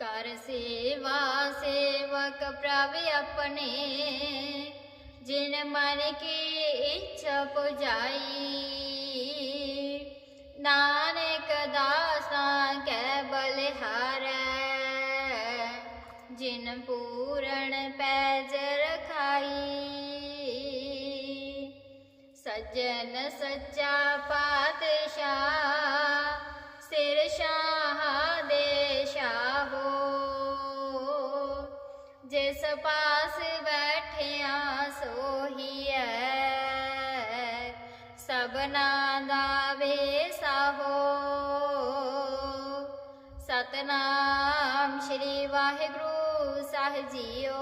ਕਰ ਸੇਵਾ, ਸੇਵਕ ਪ੍ਰਭ ਆਪਣੇ। ਜਿਨ ਮਨ ਕੀ ਇੱਛਾ ਪੁਜਾਈ। ਨਾਨਕ ਦਾਸਾਂ ਕੈ ਬਲਿਹਾਰੈ ਜਿਨ ਪੂਰਨ ਪੈਜ ਰਖਾਈ। ਸੱਜਣ ਸੱਚਾ ਪਾਤਸ਼ਾਹ ਪਾਸ ਬੈਠਿਆ ਸੋਹੀਐ। ਸਭਨਾ ਦਾ ਵੇਸਾਹੋ ਸਤਨਾਮ ਸ਼੍ਰੀ ਵਾਹਿਗੁਰੂ ਸਾਹਿਬ ਜੀਓ।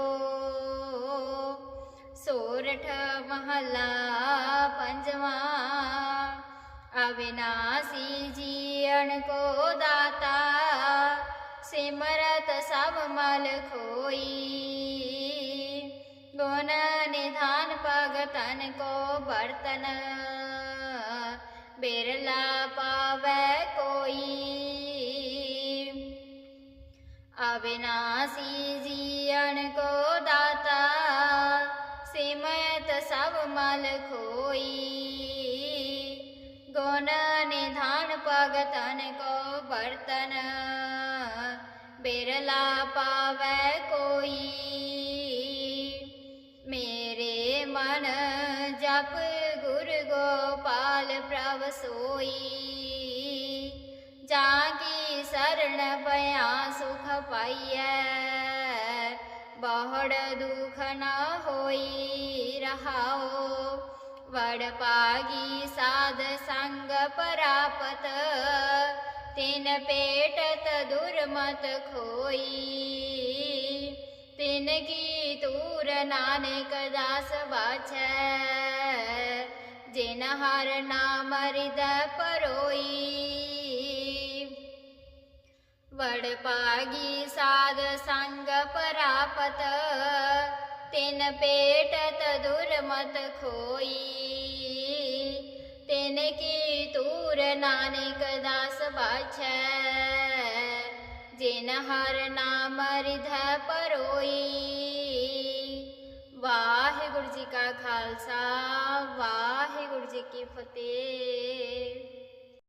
ਸੋਰਠ ਮਹਲਾ ਪੰਜਵਾਂ। ਅਵਿਨਾਸੀ ਜੀਵਨ ਕੋ ਦਾਤਾ। ਸਿਮਰਤ ਸਭ ਮਲ ਖੋਈ ਗੁਣ ਨਿਧਾਨ ਭਗਤਨ ਕੋ ਬਰਤਨ ਬਿਰਲਾ ਪਾਵੈ ਕੋਈ ਅਵਿਨਾਸੀ ਜੀਵਨ ਕੋ ਦਾਤਾ ਸਿਮਤ ਸਭ ਮਲ ਖੋਈ ਗੁਣ ਨਿਧਾਨ ਭਗਤਨ ਕੋ ਬਰਤਨ ਬਿਰਲਾ ਪਾਵੈ ਕੋਈ। ਮੇਰੇ ਮਨ ਜਪ ਗੁਰ ਗੋਪਾਲ ਪ੍ਰਭ ਸੋਈ। ਜਾ ਕੀ ਸਰਣ ਪਿਆ ਸੁਖ ਪਾਈਐ। ਬਹੁੜ ਦੁਖ ਨਾ ਹੋਈ ਰਹਾਓ ਵੜ ਪਾਗੀ ਸਾਧ ਸੰਗ ਪਰਾਪਤ। ਤਿਨ ਪੇਟਤ ਦੁਰਮਤ ਖੋਈ। ਤਿਨ ਕੀ ਤੂਰ ਨਾਨਕ ਦਾਸ ਬਾਛੈ, ਜਿਨ ਹਰ ਨਾਮ ਰਿਦ ਪਰੋਈ। ਵੜ ਪਾਗੀ ਸਾਧ ਸੰਗ ਪਰਾਪਤ, ਤਿਨ ਪੇਟਤ ਦੁਰਮਤ ਖੋਈ। ਤਿਨ ਕੀ ਤੂਰ ਨਾਨਕ ਦਾਸ ਬਾਛੈ। ਜਿਨ ਹਰ ਨਾਮ ਰਿਧ ਪਰੋਈ। ਵਾਹਿਗੁਰੂ ਜੀ ਕਾ ਖਾਲਸਾ, ਵਾਹਿਗੁਰੂ ਜੀ ਕੀ ਫਤਿਹ।